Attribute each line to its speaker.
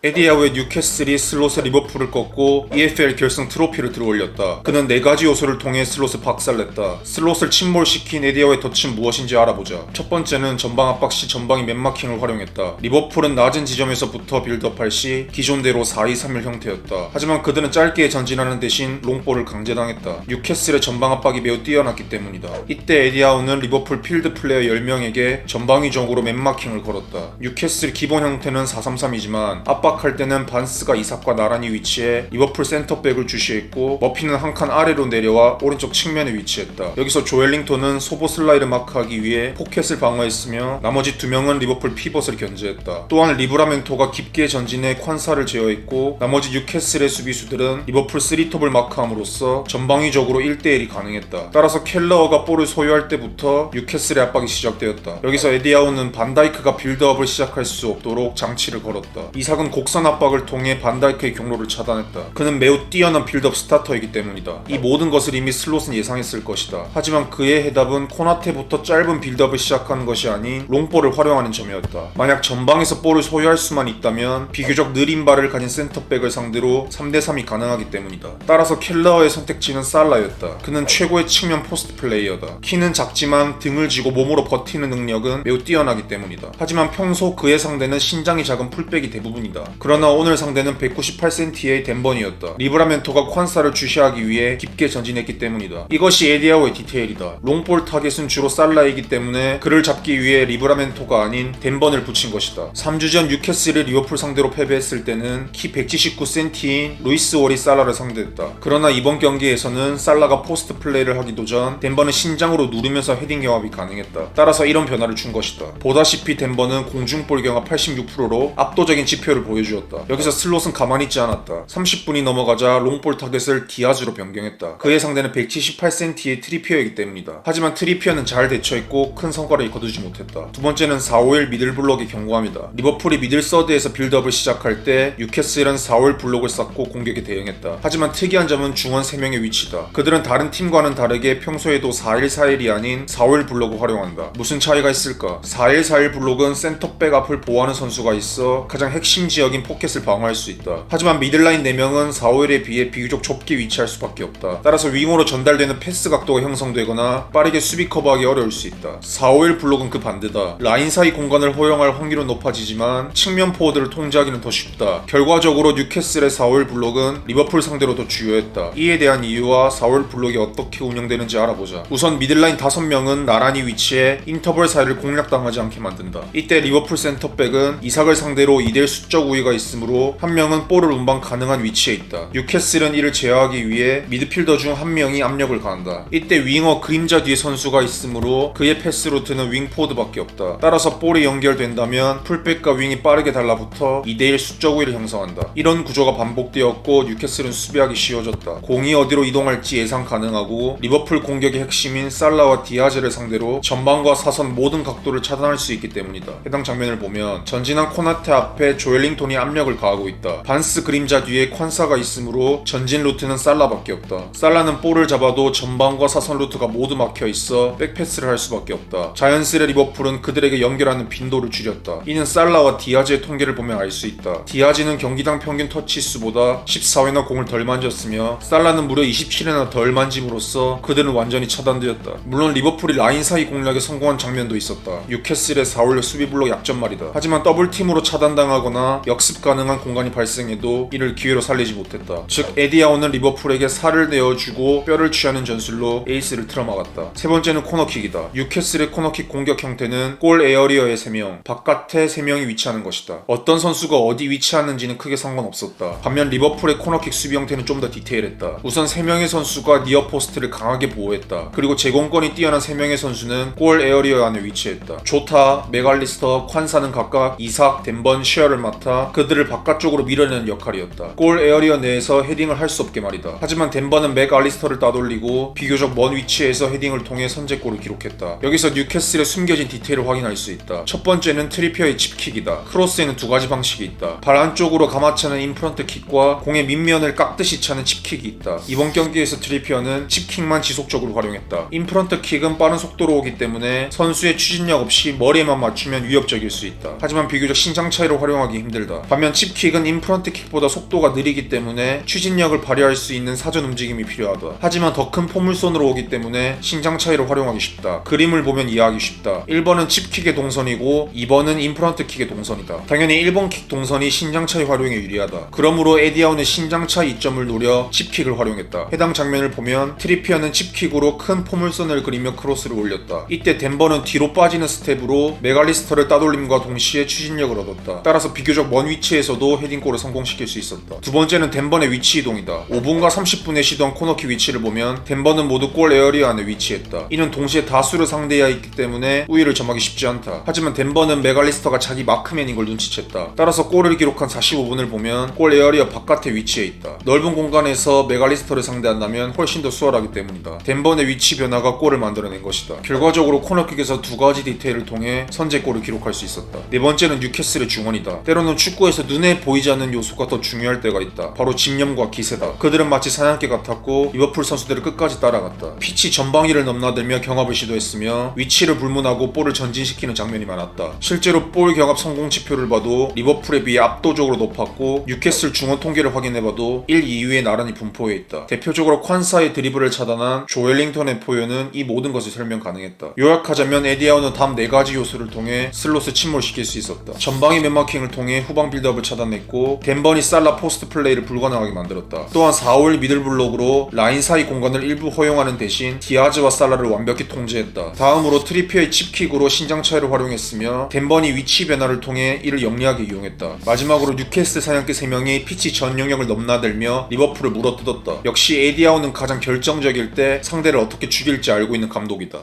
Speaker 1: 에디아우의 뉴캐슬이 슬롯의 리버풀을 꺾고 EFL 결승 트로피를 들어올렸다. 그는 네 가지 요소를 통해 슬롯을 박살냈다. 슬롯을 침몰시킨 에디아우의 덫은 무엇인지 알아보자. 첫 번째는 전방 압박 시 전방이 맨마킹을 활용했다. 리버풀은 낮은 지점에서부터 빌드업할 시 기존대로 4-2-3-1 형태였다. 하지만 그들은 짧게 전진하는 대신 롱볼을 강제당했다. 뉴캐슬의 전방 압박이 매우 뛰어났기 때문이다. 이때 에디아우는 리버풀 필드 플레이어 10명에게 전방위적으로 맨마킹을 걸었다. 뉴캐슬 기본 형태는 4-3-3이지만 압박 할 때는 반스가 이삭과 나란히 위치해 리버풀 센터백을 주시했고 머피는 한 칸 아래로 내려와 오른쪽 측면에 위치했다. 여기서 조엘링턴은 소보슬라이를 마크하기 위해 포켓을 방어했으며 나머지 두 명은 리버풀 피벗을 견제했다. 또한 리브라멘토가 깊게 전진해 콴사를 제어했고 나머지 뉴캐슬의 수비수들은 리버풀 3톱을 마크함으로써 전방위적으로 1대1이 가능했다. 따라서 켈러어가 볼을 소유할 때부터 뉴캐슬의 압박이 시작되었다. 여기서 에디아우는 반다이크가 빌드업을 시작할 수 없도록 장치를 걸었다. 이삭은 곡선 압박을 통해 반다이크의 경로를 차단했다. 그는 매우 뛰어난 빌드업 스타터이기 때문이다. 이 모든 것을 이미 슬롯은 예상했을 것이다. 하지만 그의 해답은 코나테부터 짧은 빌드업을 시작하는 것이 아닌 롱볼을 활용하는 점이었다. 만약 전방에서 볼을 소유할 수만 있다면 비교적 느린 발을 가진 센터백을 상대로 3대3이 가능하기 때문이다. 따라서 켈러의 선택지는 살라였다. 그는 최고의 측면 포스트 플레이어다. 키는 작지만 등을 쥐고 몸으로 버티는 능력은 매우 뛰어나기 때문이다. 하지만 평소 그의 상대는 신장이 작은 풀백이 대부분이다. 그러나 오늘 상대는 198cm의 덴번이었다. 리브라멘토가 콴사를 주시하기 위해 깊게 전진했기 때문이다. 이것이 에디아오의 디테일이다. 롱볼 타겟은 주로 살라이기 때문에 그를 잡기 위해 리브라멘토가 아닌 덴번을 붙인 것이다. 3주 전 뉴캐슬이 리버풀 상대로 패배했을 때는 키 179cm인 루이스 월이 살라를 상대했다. 그러나 이번 경기에서는 살라가 포스트 플레이를 하기도 전 덴버는 신장으로 누르면서 헤딩 경합이 가능했다. 따라서 이런 변화를 준 것이다. 보다시피 덴버는 공중볼 경합 86%로 압도적인 지표를 보 여주었다. 여기서 슬롯은 가만히 있지 않았다. 30분이 넘어가자 롱볼 타겟을 디아즈로 변경했다. 그의 상대는 178cm의 트리피어이기 때문이다. 하지만 트리피어는 잘 대처했고 큰 성과를 거두지 못했다. 두 번째는 4-5일 미들 블록의 경고함이다. 리버풀이 미들 서드에서 빌드업을 시작할 때 뉴캐슬은 4-5일 블록을 쌓고 공격에 대응했다. 하지만 특이한 점은 중원 3명의 위치다. 그들은 다른 팀과는 다르게 평소에도 4-1-4-1이 아닌 4-5일 블록을 활용한다. 무슨 차이가 있을까? 4-1-4-1 블록은 센터백 앞을 보호하는 선수가 있어 가장 핵심 지역 인 포켓을 방어할 수 있다. 하지만 미들라인 4명은 4-5일에 비해 비교적 좁게 위치할 수밖에 없다. 따라서 윙으로 전달되는 패스 각도가 형성되거나 빠르게 수비 커버하기 어려울 수 있다. 4-5일 블록은 그 반대다. 라인 사이 공간을 허용할 확률은 높아지지만 측면 포워드를 통제하기는 더 쉽다. 결과적으로 뉴캐슬의 4-5일 블록은 리버풀 상대로 더 주요했다. 이에 대한 이유와 4-5일 블록이 어떻게 운영되는지 알아보자. 우선 미들라인 5명은 나란히 위치해 인터벌 사이를 공략당하지 않게 만든다. 이때 리버풀 센터백은 이삭을 상대로 2대1 수적 우위 가 있으므로 한 명은 볼을 운반 가능한 위치에 있다. 뉴캐슬은 이를 제어하기 위해 미드필더 중 한 명이 압력을 가한다. 이때 윙어 그림자 뒤에 선수가 있으므로 그의 패스 루트는 윙포드밖에 없다. 따라서 볼이 연결된다면 풀백과 윙이 빠르게 달라붙어 2대1 수적 우위를 형성한다. 이런 구조가 반복되었고 뉴캐슬은 수비하기 쉬워졌다. 공이 어디로 이동할지 예상 가능하고 리버풀 공격의 핵심인 살라와 디아즈를 상대로 전방과 사선 모든 각도를 차단할 수 있기 때문이다. 해당 장면을 보면 전진한 코나테 앞에 조엘링톤 이 압력을 가하고 있다. 반스 그림자 뒤에 콴사가 있으므로 전진 루트는 살라밖에 없다. 살라는 볼을 잡아도 전방과 사선 루트가 모두 막혀 있어 백패스를 할 수밖에 없다. 자연스레 리버풀은 그들에게 연결하는 빈도를 줄였다. 이는 살라와 디아즈의 통계를 보면 알 수 있다. 디아즈는 경기당 평균 터치 수보다 14회나 공을 덜 만졌으며 살라는 무려 27회나 덜 만짐으로써 그들은 완전히 차단되었다. 물론 리버풀이 라인 사이 공략에 성공한 장면도 있었다. 뉴캐슬의 4월 수비 블록 약점 말이다. 하지만 더블팀으로 차단당하거나 역습 가능한 공간이 발생해도 이를 기회로 살리지 못했다. 즉 에디아오는 리버풀에게 살을 내어주고 뼈를 취하는 전술로 에이스를 틀어막았다. 세 번째는 코너킥이다. 뉴캐슬의 코너킥 공격 형태는 골 에어리어의 3명, 바깥에 3명이 위치하는 것이다. 어떤 선수가 어디 위치하는지는 크게 상관없었다. 반면 리버풀의 코너킥 수비 형태는 좀 더 디테일했다. 우선 3명의 선수가 니어 포스트를 강하게 보호했다. 그리고 제공권이 뛰어난 3명의 선수는 골 에어리어 안에 위치했다. 조타, 메갈리스터, 콴사는 각각 이삭, 덴번, 쉐어를 맡아 그들을 바깥쪽으로 밀어내는 역할이었다. 골 에어리어 내에서 헤딩을 할 수 없게 말이다. 하지만 덴버는 맥 알리스터를 따돌리고 비교적 먼 위치에서 헤딩을 통해 선제골을 기록했다. 여기서 뉴캐슬의 숨겨진 디테일을 확인할 수 있다. 첫 번째는 트리피어의 칩킥이다. 크로스에는 두 가지 방식이 있다. 발 안쪽으로 감아차는 인프런트 킥과 공의 밑면을 깎듯이 차는 칩킥이 있다. 이번 경기에서 트리피어는 칩킥만 지속적으로 활용했다. 인프런트 킥은 빠른 속도로 오기 때문에 선수의 추진력 없이 머리에만 맞추면 위협적일 수 있다. 하지만 비교적 신장 차이로 활용하기 힘들다. 힘들다. 반면 칩킥은 인프런트 킥보다 속도가 느리기 때문에 추진력을 발휘할 수 있는 사전 움직임이 필요하다. 하지만 더 큰 포물선으로 오기 때문에 신장 차이를 활용하기 쉽다. 그림을 보면 이해하기 쉽다. 1번은 칩킥의 동선이고 2번은 인프런트 킥의 동선이다. 당연히 1번 킥 동선이 신장 차이 활용에 유리하다. 그러므로 에디아우는 신장 차이 이점을 노려 칩킥을 활용했다. 해당 장면을 보면 트리피어는 칩킥으로 큰 포물선을 그리며 크로스를 올렸다. 이때 덴버는 뒤로 빠지는 스텝으로 메갈리스터를 따돌림과 동시에 추진력을 얻었다. 따라서 비교적 먼 위치에서도 헤딩골을 성공시킬 수 있었다. 두 번째는 덴버의 위치 이동이다. 5분과 30분에 시도한 코너킥 위치를 보면 덴버는 모두 골 에어리어 안에 위치했다. 이는 동시에 다수를 상대해야 있기 때문에 우위를 점하기 쉽지 않다. 하지만 덴버는 메갈리스터가 자기 마크맨인 걸 눈치챘다. 따라서 골을 기록한 45분을 보면 골 에어리어 바깥에 위치해 있다. 넓은 공간에서 메갈리스터를 상대한다면 훨씬 더 수월하기 때문이다. 덴버의 위치 변화가 골을 만들어낸 것이다. 결과적으로 코너킥에서 두 가지 디테일을 통해 선제골을 기록할 수 있었다. 네 번째는 뉴캐슬의 중원이다. 때로는 축구에서 눈에 보이지 않는 요소가 더 중요할 때가 있다. 바로 집념과 기세다. 그들은 마치 사냥개 같았고 리버풀 선수들을 끝까지 따라갔다. 피치 전방위를 넘나들며 경합을 시도했으며 위치를 불문하고 볼을 전진시키는 장면이 많았다. 실제로 볼 경합 성공 지표를 봐도 리버풀에 비해 압도적으로 높았고 뉴캐슬 중원 통계를 확인해봐도 1, 2위에 나란히 분포해 있다. 대표적으로 콴사의 드리블을 차단한 조엘링턴의 포효는 이 모든 것을 설명 가능했다. 요약하자면 에디아우는 다음 네 가지 요소를 통해 슬롯을 침몰시킬 수 있었다. 전방위 맨마킹을 통해 후방 빌드업을 차단했고 덴버니 살라 포스트 플레이를 불가능하게 만들었다. 또한 4월 미들블록으로 라인 사이 공간을 일부 허용하는 대신 디아즈와 살라를 완벽히 통제했다. 다음으로 트리피어의 칩킥으로 신장 차이를 활용했으며 덴버니 위치 변화를 통해 이를 영리하게 이용했다. 마지막으로 뉴캐슬 사냥개 3명이 피치 전 영역을 넘나들며 리버풀을 물어뜯었다. 역시 에디아우는 가장 결정적일 때 상대를 어떻게 죽일지 알고 있는 감독이다.